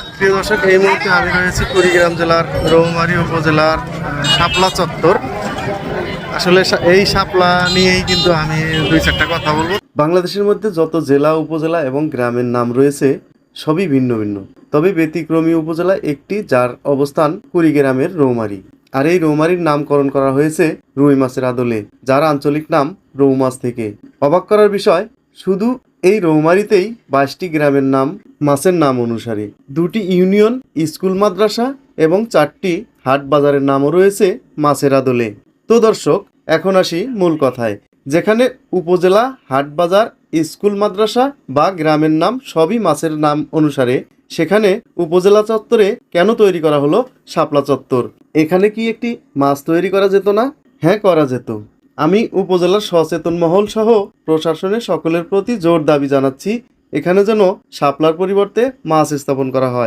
প্রিয় দর্শক, এই মুহূর্তে আমি রয়েছি কুড়িগ্রাম জেলার রৌমারী উপজেলার শাপলা চত্বর। আসলে এই শাপলা নিয়েই কিন্তু আমি দুই চারটা কথা বলব। বাংলাদেশের মধ্যে যত জেলা, উপজেলা এবং গ্রামের নাম রয়েছে, সবই ভিন্ন ভিন্ন। তবে ব্যতিক্রমী উপজেলা একটি, যার অবস্থান কুড়িগ্রামের রৌমারী। আর এই রৌমারির নামকরণ করা হয়েছে রুই মাছের আদলে, যার আঞ্চলিক নাম রৌ মাছ থেকে। অবাক করার বিষয়, শুধু এই রৌমারিতেই বাইশটি গ্রামের নাম, মাছের নাম অনুসারে। দুটি ইউনিয়ন, স্কুল, মাদ্রাসা এবং চারটি হাট বাজারের নামও রয়েছে মাছের আদলে। তো দর্শক, এখন আসি মূল কথায়। যেখানে উপজেলা, হাট বাজার, স্কুল, মাদ্রাসা বা গ্রামের নাম সবই মাছের নাম অনুসারে, সেখানে উপজেলা চত্বরে কেন তৈরি করা হলো শাপলা চত্বর? এখানে কি একটি মাছ তৈরি করা যেত না? হ্যাঁ করা যেত। আমি উপজেলার সচেতন মহল সহ প্রশাসনের সকলের প্রতি জোর দাবি জানাচ্ছি, এখানে যেন শাপলার পরিবর্তে মাছ স্থাপন করা হয়।